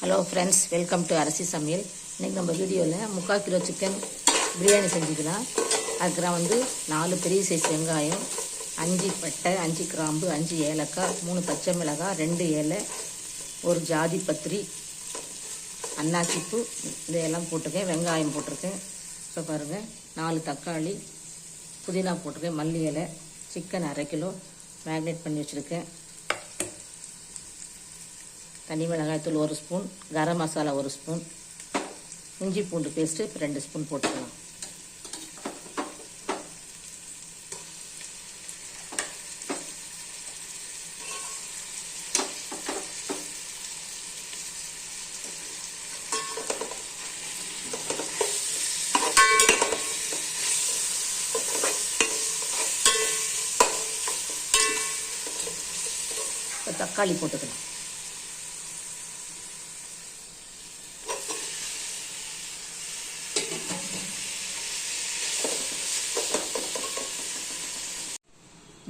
Hello friends welcome to Arasi Samayal இன்றைக்கி நம்ம வீடியோவில் முக்கால் கிலோ சிக்கன் பிரியாணி செஞ்சுக்கலாம். அதுக்கு வந்து நாலு பெரிய சைஸ் வெங்காயம் அஞ்சு பட்டை அஞ்சு கிராம்பு அஞ்சு ஏலக்காய் மூணு பச்சை மிளகாய் ரெண்டு ஏலை ஒரு ஜாதி பத்திரி அன்னாச்சிப்பூ இதையெல்லாம் போட்டிருக்கேன். வெங்காயம் போட்டிருக்கேன். இப்போ பாருங்கள் நாலு தக்காளி புதினா போட்டிருக்கேன். மல்லி இலை சிக்கன் அரை கிலோ மேக்னேட் பண்ணி வச்சுருக்கேன். தனி மிளகாய்த்தூள் ஒரு ஸ்பூன் கரம் மசாலா ஒரு ஸ்பூன் இஞ்சி பூண்டு பேஸ்ட்டு இப்போ ரெண்டு ஸ்பூன் போட்டுக்கலாம். இப்போ தக்காளி போட்டுக்கலாம்.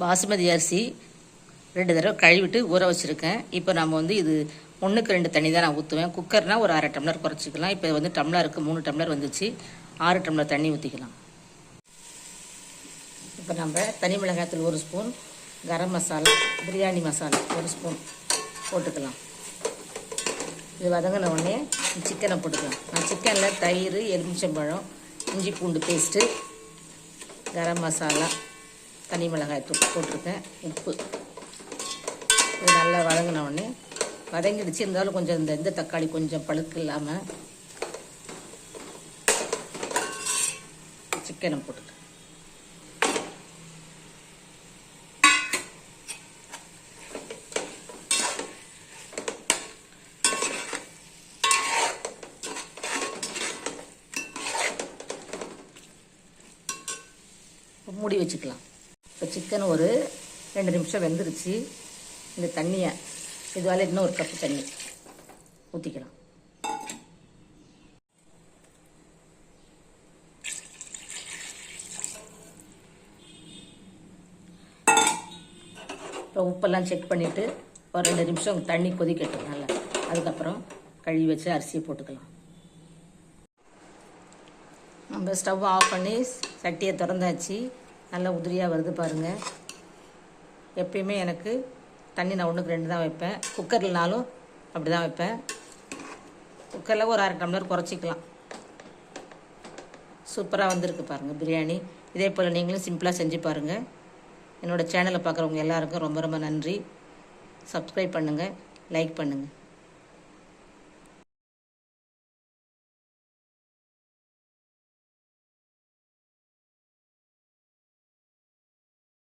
பாசுமதி அரிசி ரெண்டு தடவை கழுவிட்டு ஊற வச்சுருக்கேன். இப்போ நம்ம வந்து இது ஒன்றுக்கு ரெண்டு தண்ணி தான் நான் ஊற்றுவேன் குக்கர்னால் ஒரு அரை டம்ளர் குறைச்சிக்கலாம். இப்போ வந்து டம்ளருக்கு மூணு டம்ளர் வந்துச்சு. ஆறு டம்ளர் தண்ணி ஊற்றிக்கலாம் இப்போ நம்ம தனி மிளகாயத்தில் ஒரு ஸ்பூன் கரம் மசாலா பிரியாணி மசாலா ஒரு ஸ்பூன் போட்டுக்கலாம். இது வதங்கின உடனே சிக்கனை போட்டுக்கலாம். நான் சிக்கனில் தயிர் எலுமிச்சம்பழம் இஞ்சி பூண்டு பேஸ்ட்டு கரம் மசாலா தனி மிளகாய் தூள் போட்டிருக்கேன். உப்பு. இது நல்லா வதங்கின உடனே வதங்கிடுச்சு. இருந்தாலும் கொஞ்சம் இந்த இந்த தக்காளி கொஞ்சம் பழுக்கு இல்லாமல் சிக்கனை போட்டுக்க. மூடி வச்சுக்கலாம். இப்போ சிக்கன் ஒரு ரெண்டு நிமிஷம் வெந்துருச்சு. இந்த தண்ணியை இதுவால இன்னும் ஒரு கப்பு தண்ணி ஊற்றிக்கலாம் இப்போ உப்பெல்லாம் செக் பண்ணிவிட்டு ஒரு ரெண்டு நிமிஷம் தண்ணி கொதிக்கட்டும் நல்லா. அதுக்கப்புறம் கழுவி வச்சு அரிசியை போட்டுக்கலாம். நம்ம ஸ்டவ் ஆஃப் பண்ணி சட்டியை திறந்தாச்சு. நல்லா உதிரியாக வருது பாருங்கள் எப்பயுமே எனக்கு தண்ணி நான் ஒன்றுக்கு ரெண்டு தான் வைப்பேன். குக்கர்லனாலும் அப்படி தான் வைப்பேன். குக்கரில் ஒரு அரை டம்ளர் குறைச்சிக்கலாம். சூப்பராக வந்திருக்கு பாருங்கள் பிரியாணி. இதே போல் நீங்களும் சிம்பிளாக செஞ்சு பாருங்கள் என்னோடய சேனலை பார்க்குறவங்க எல்லாருக்கும் ரொம்ப ரொம்ப நன்றி. சப்ஸ்கிரைப் பண்ணுங்கள் லைக் பண்ணுங்கள்